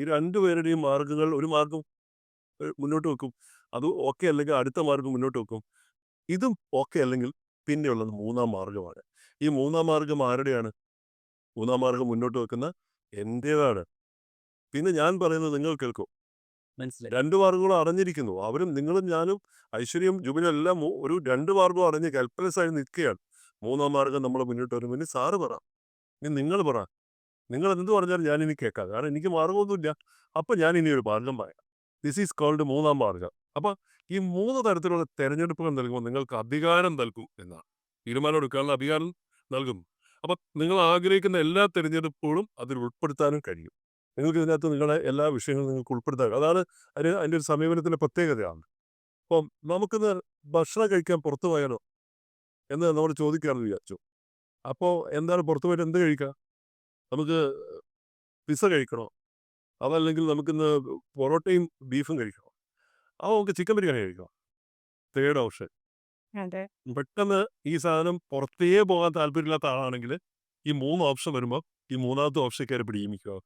ഈ രണ്ടുപേരുടെയും മാർഗങ്ങൾ ഒരു മാർഗം മുന്നോട്ട് വെക്കും. അത് ഓക്കെ അല്ലെങ്കിൽ അടുത്ത മാർഗം മുന്നോട്ട് വെക്കും. ഇതും ഓക്കെ അല്ലെങ്കിൽ പിന്നെയുള്ളത് മൂന്നാം മാർഗമാണ് ഈ മൂന്നാം മാർഗം ആരുടെയാണ്? മൂന്നാം മാർഗം മുന്നോട്ട് വെക്കുന്ന എന്റേതാണ് പിന്നെ ഞാൻ പറയുന്നത് നിങ്ങൾ കേൾക്കും. മനസ്സിലായി. രണ്ട് മാർഗങ്ങളും അറിഞ്ഞിരിക്കുന്നു. അവരും നിങ്ങളും ഞാനും ഐശ്വര്യം ജുബിനും എല്ലാം ഒരു രണ്ട് മാർഗവും അറിഞ്ഞ് കൽപ്പലസായി ആയി നിൽക്കുകയാണ്. മൂന്നാം മാർഗം നമ്മൾ മുന്നോട്ട് വരുമ്പോൾ സാറ് പറ. ഇനി നിങ്ങൾ പറ. നിങ്ങൾ എന്ത് പറഞ്ഞാലും ഞാൻ ഇനി കേൾക്കാതെ കാരണം എനിക്ക് മാർഗമൊന്നുമില്ല അപ്പൊ ഞാൻ ഇനി ഒരു മാർഗം പറയാം. ദിസ് ഈസ് കോൾഡ് മൂന്നാം മാർഗം അപ്പൊ ഈ മൂന്ന് തരത്തിലുള്ള തെരഞ്ഞെടുപ്പുകൾ നൽകുമ്പോൾ നിങ്ങൾക്ക് അധികാരം നൽകും എന്നാണ്. തീരുമാനം എടുക്കാനുള്ള അധികാരം നൽകും. അപ്പൊ നിങ്ങൾ ആഗ്രഹിക്കുന്ന എല്ലാ തിരഞ്ഞെടുപ്പുകളും അതിൽ ഉൾപ്പെടുത്താനും കഴിയും. നിങ്ങൾക്ക് ഇതിനകത്ത് നിങ്ങളുടെ എല്ലാ വിഷയങ്ങളും നിങ്ങൾക്ക് ഉൾപ്പെടുത്താൻ അതാണ് അതിന് അതിന്റെ ഒരു സമീപനത്തിന്റെ പ്രത്യേകതയാണ്. അപ്പം നമുക്കിന്ന് ഭക്ഷണം കഴിക്കാൻ പുറത്തു പോയാലോ എന്ന് നമ്മൾ ചോദിക്കാമെന്ന് വിചാരിച്ചു. അപ്പോൾ എന്താണ് പുറത്തു പോയിട്ട് എന്ത് കഴിക്കാം നമുക്ക് പിസ്സ കഴിക്കണോ? അതല്ലെങ്കിൽ നമുക്കിന്ന് പൊറോട്ടയും ബീഫും കഴിക്കണോ? അതോ നമുക്ക് ചിക്കൻ ബിരിയാണി കഴിക്കണം? തേർഡ് ഓപ്ഷൻ അതെ. പെട്ടെന്ന് ഈ സാധനം പുറത്തേ പോകാൻ താല്പര്യമില്ലാത്ത ആളാണെങ്കിൽ ഈ മൂന്ന് ഓപ്ഷൻ വരുമ്പോൾ ഈ മൂന്നാമത്തെ ഓപ്ഷൻ കയറി പിടിമിക്കുക